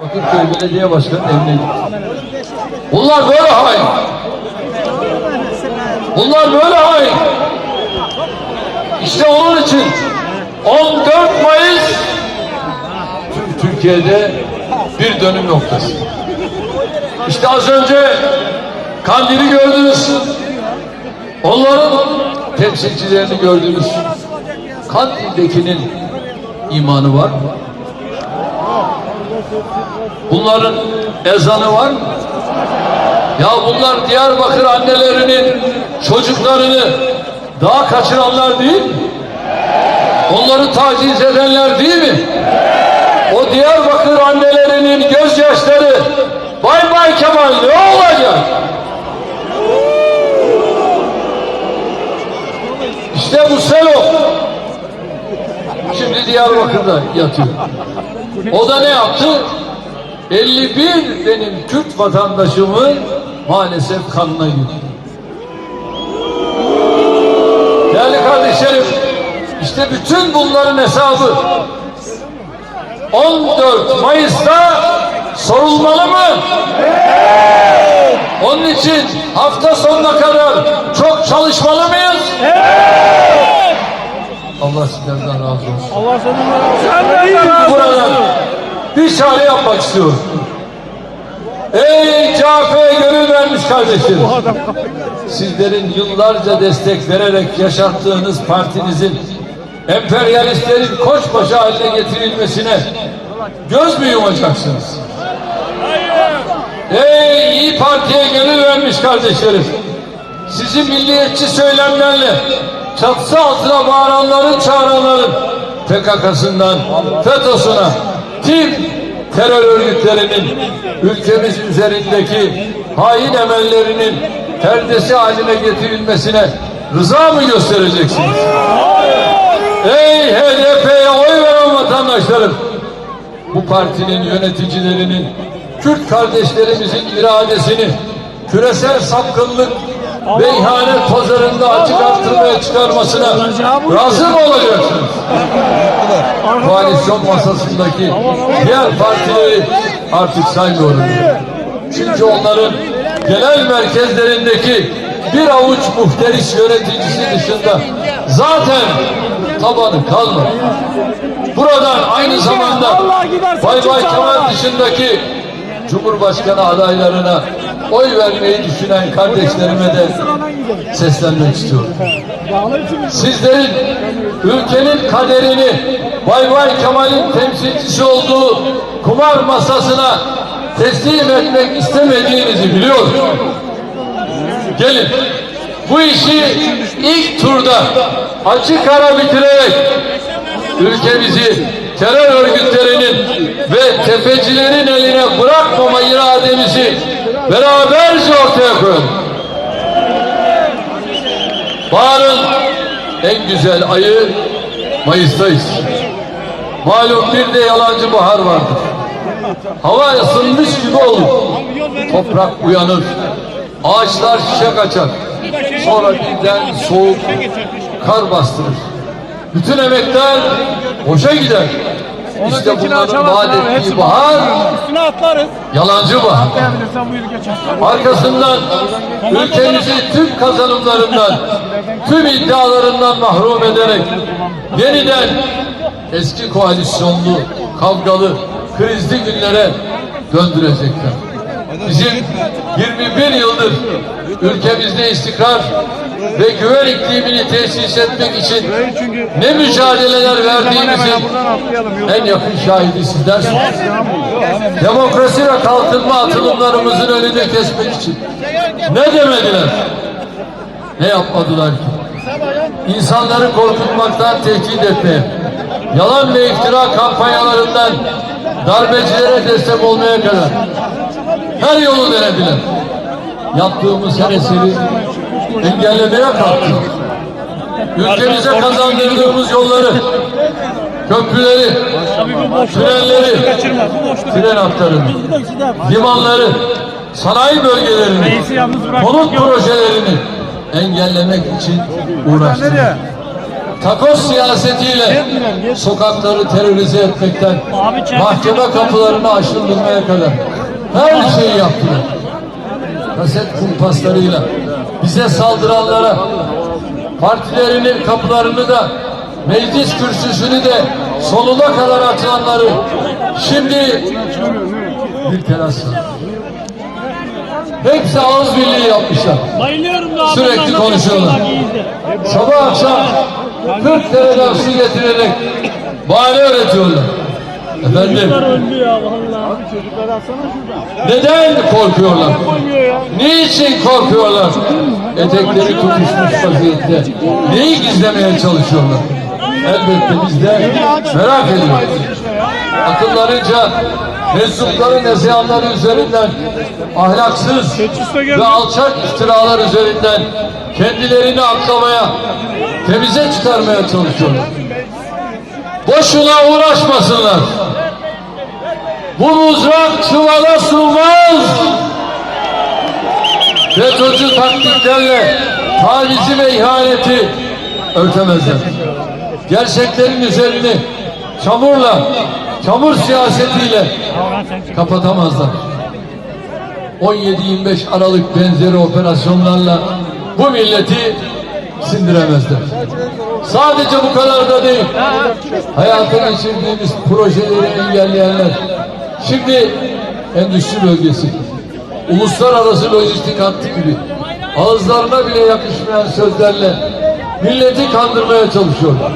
Bakırköy Belediye Başkanı gitti. Bunlar böyle hain. Bunlar böyle hain. İşte onun için 14 Mayıs Türkiye'de bir dönüm noktası. İşte az önce Kandil'i gördünüz. Onların temsilcilerini gördünüz. Kandil'dekinin imanı var mı? Bunların ezanı var mı? Ya bunlar Diyarbakır annelerinin çocuklarını daha kaçıranlar değil mi? Onları taciz edenler değil mi? O Diyarbakır annelerinin gözyaşları Bay Bay Kemal ne olacak? İşte bu selo. Şimdi Diyarbakır'da yatıyor. O da ne yaptı? 51 benim Kürt vatandaşımın maalesef kanına girdi. Değerli kardeşlerim, işte bütün bunların hesabı 14 Mayıs'ta sorulmalı mı? Onun için hafta sonuna kadar çok çalışmalı mıyız? Allah sizlerden razı olsun. Allah senden Buradan bir çare yapmak istiyorum. Ey CHP'ye gönül vermiş kardeşlerim. Sizlerin yıllarca destek vererek yaşattığınız partinizin emperyalistlerin koçbaşı haline getirilmesine göz mü yumacaksınız? Ey İyi Parti'ye gönül vermiş kardeşlerim. Sizi milliyetçi söylemlerle çatısı altına bağıranların, çağıranların PKK'sından FETÖ'süne, tüm terör örgütlerinin ülkemiz üzerindeki hain emellerinin perdesi haline getirilmesine rıza mı göstereceksiniz? Ey HDP'ye oy veren vatandaşlarım! Bu partinin yöneticilerinin Kürt kardeşlerimizin iradesini küresel sapkınlık ve ihanet pazarında açık arttırmaya çıkarmasına razı mı olacaksınız? Koalisyon masasındaki diğer partileri artık saymıyorum. Çünkü onların genel merkezlerindeki bir avuç muhteris yöneticisi dışında zaten tabanı kalmadı. Buradan aynı zamanda Bay Bay Kemal dışındaki Cumhurbaşkanı adaylarına oy vermeyi düşünen kardeşlerime de seslenmek istiyorum. Sizlerin ülkenin kaderini Bay Bay Kemal'in temsilcisi olduğu kumar masasına teslim etmek istemediğinizi biliyorum. Gelin bu işi ilk turda açık ara bitirerek ülkemizi terör örgütlerinin ve tefecilerin eline bırakmama irademizi beraberce ortaya koyalım. Baharın en güzel ayı Mayıs'tayız. Malum bir de yalancı bahar vardır. Hava ısınmış gibi olur. Toprak uyanır. Ağaçlar çiçek açar. Sonra birden soğuk kar bastırır. Bütün emekler boşa gider. İşte bunların vaat ettiği bahar Üstüne atlarız. yalancı bahar. Arkasından ülkemizi tüm kazanımlarından, tüm iddialarından mahrum ederek yeniden eski koalisyonlu, kavgalı, krizli günlere döndürecekler. Bizim 21 yıldır ülkemizde istikrar ve güven iklimini tesis etmek için ne mücadeleler verdiğimizin en yakın şahidi sizlersiniz. Demokrasi ve kalkınma atılımlarımızın önünü kesmek için ne demediler? Ne yapmadılar ki? İnsanları korkutmaktan tehdit etmeye, yalan ve iftira kampanyalarından darbecilere destek olmaya kadar her yolu denediler. Yaptığımız her eseri engellemeye kalktılar. Ülkemize kazandırdığımız yolları, köprüleri, tünelleri, tren hatlarını, limanları, sanayi bölgelerini, konut projelerini engellemek için uğraştık. takos siyasetiyle sokakları terörize etmekten mahkeme kapılarını aşındırmaya kadar her şeyi yaptılar. Kaset kumpaslarıyla bize saldıranlara partilerinin kapılarını da meclis kürsüsünü de sonuna kadar açanları şimdi bir terasa. Hepsi ağız birliği yapmışlar. Sürekli konuşuyorlar. Sabah akşam 40 tane lafzı getirerek bahane öğretiyorlar. Efendim Çocuklar öldü ya vallahi. neden korkuyorlar? Koymuyor ya. Niçin korkuyorlar? Etekleri tutuşmuş vaziyette. Neyi gizlemeye çalışıyorlar? Elbette biz de merak ediyoruz. Akıllarınca meczupların ezeyanları üzerinden ahlaksız ve alçak iftiralar üzerinden kendilerini aklamaya, temize çıkarmaya çalışıyorlar. Boşuna uğraşmasınlar. Bu mızrak çuvala sığmaz. FETÖ'cü taktiklerle tavizi ve ihaneti örtemezler. Gerçeklerin üzerini çamurla, çamur siyasetiyle kapatamazlar. 17-25 Aralık benzeri operasyonlarla bu milleti sindiremezler. Sadece bu kadar da değil. Hayata geçirdiğimiz projeleri engelleyenler. Şimdi endüstri bölgesi, uluslararası lojistik hattı gibi ağızlarına bile yakışmayan sözlerle milleti kandırmaya çalışıyorlar.